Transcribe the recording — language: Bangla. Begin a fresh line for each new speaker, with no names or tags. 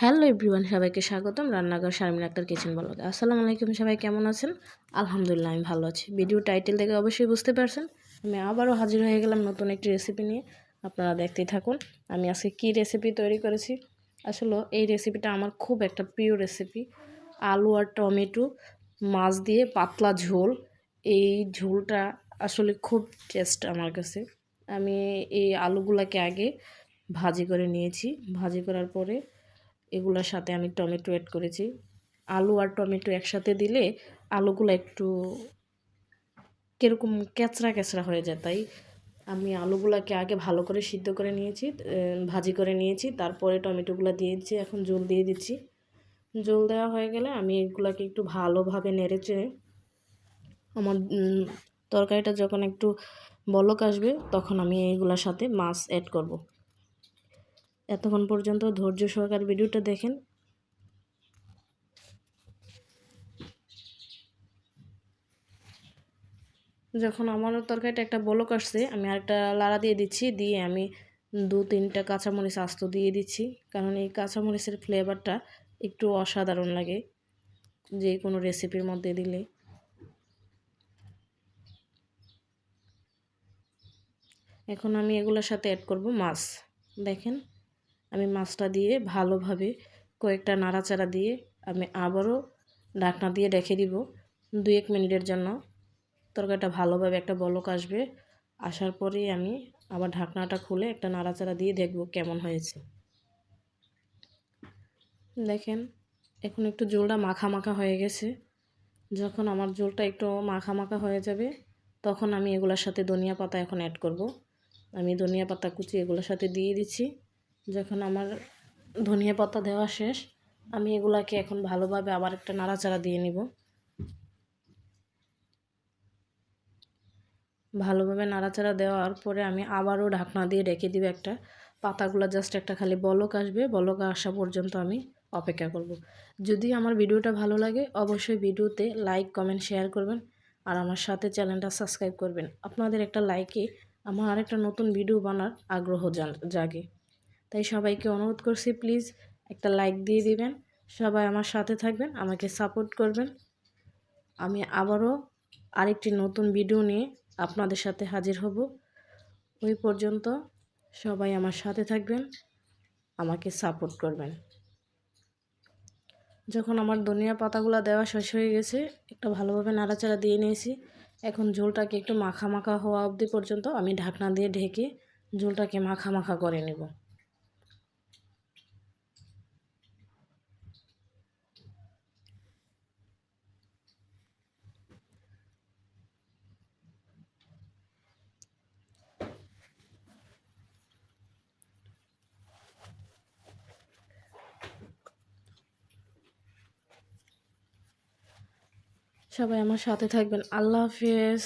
হ্যালো এভরিওয়ান, সবাইকে স্বাগতম। রান্নাঘর শারমিন আক্তার কিচেন ব্লগে। আসসালামু আলাইকুম সবাই, কেমন আছেন? আলহামদুলিল্লাহ, আমি ভালো আছি। ভিডিও টাইটেল দেখে অবশ্যই বুঝতে পারছেন। আমি আবারও হাজির হয়ে গেলাম নতুন একটি রেসিপি নিয়ে। আপনারা দেখতেই থাকুন, আমি আজকে কী রেসিপি তৈরি করেছি। আসলে এই রেসিপিটা আমার খুব একটা প্রিয় রেসিপি আলু আর টমেটো, মাছ দিয়ে পাতলা ঝোল। এই ঝোলটা আসলে খুব টেস্ট আমার কাছে। আমি এই আলুগুলাকে আগে ভাজি করে নিয়েছি। ভাজি করার পরে এগুলোর সাথে আমি টমেটো অ্যাড করেছি। আলু আর টমেটো একসাথে দিলে আলুগুলো একটু কীরকম ক্যাচড়া ক্যাচড়া হয়ে যায়। তাই আমি আলুগুলোকে আগে ভালো করে সিদ্ধ করে নিয়েছি ভাজি করে নিয়েছি, তারপরে টমেটোগুলো দিয়ে দিচ্ছি, এখন জল দিয়ে দিচ্ছি। জল দেওয়া হয়ে গেলে আমি এগুলোকে একটু ভালোভাবে নেড়ে চেড়ে আমার তরকারিটা যখন একটু বলক আসবে, তখন আমি এইগুলোর সাথে মাছ অ্যাড করব। এতক্ষণ পর্যন্ত ধৈর্য সহকার ভিডিওটা দেখেন। যখন আমার তরকারিটা একটা বলক আসছে, আমি আরেকটা লাড়া দিয়ে দিচ্ছি, দিয়ে আমি দু তিনটা কাঁচামরিচ আস্ত দিয়ে দিচ্ছি, কারণ এই কাঁচামরিচের ফ্লেভারটা একটু অসাধারণ লাগে যে কোনো রেসিপির মধ্যে দিলে। এখন আমি এগুলোর সাথে অ্যাড করব মাছ। দেখেন। আমি মাছটা দিয়ে ভালোভাবে কয়েকটা নাড়াচাড়া দিয়ে আমি আবারও ঢাকনা দিয়ে রেখে দিব দু এক মিনিটের জন্য। তরকারিটা ভালোভাবে একটা বলক আসবে। আসার পরেই আমি আবার ঢাকনাটা খুলে একটা নাড়াচাড়া দিয়ে দেখব কেমন হয়েছে। দেখেন, এখন একটু জোলটা মাখা মাখা হয়ে গেছে। যখন আমার জোলটা একটু মাখা মাখা হয়ে যাবে, তখন আমি এগুলোর সাথে ধনিয়া পাতা এখন অ্যাড করব। আমি ধনিয়া পাতা কুচি এগুলোর সাথে দিয়ে দিচ্ছি। যখন আমার ধনিয়া পাতা দেওয়া শেষ, আমি এগুলাকে এখন ভালোভাবে আবার একটা নাড়াচাড়া দিয়ে নিব। ভালোভাবে নাড়াচাড়া দেওয়ার পরে আমি আবারও ঢাকনা দিয়ে রেখে দিব একটা পাতাগুলো, জাস্ট একটা খালি বলক আসবে, বলক আসা পর্যন্ত আমি অপেক্ষা করব। যদি আমার ভিডিওটা ভালো লাগে, অবশ্যই ভিডিওতে লাইক, কমেন্ট, শেয়ার করবেন আর আমার সাথে চ্যানেলটা সাবস্ক্রাইব করবেন। আপনাদের একটা লাইকে আমার আরেকটা নতুন ভিডিও বানার আগ্রহ জাগে। তাই সবাইকে অনুরোধ করছি প্লিজ একটা লাইক দিয়ে দিবেন। সবাই আমার সাথে থাকবেন, আমাকে সাপোর্ট করবেন। আমি আবারও আরেকটি নতুন ভিডিও নিয়ে আপনাদের সাথে হাজির হব। ওই পর্যন্ত সবাই আমার সাথে থাকবেন, আমাকে সাপোর্ট করবেন। যখন আমার ধনিয়া পাতাগুলো দেওয়া শেষ হয়ে গেছে, একটা ভালোভাবে নাড়াচাড়া দিয়ে নিয়েছি। এখন ঝোলটাকে একটু মাখা মাখা হওয়া অবধি পর্যন্ত আমি ঢাকনা দিয়ে ঢেকে ঝোলটাকে মাখা মাখা করে নেব। সবাই আমার সাথে থাকবেন। আল্লাহ হাফেজ।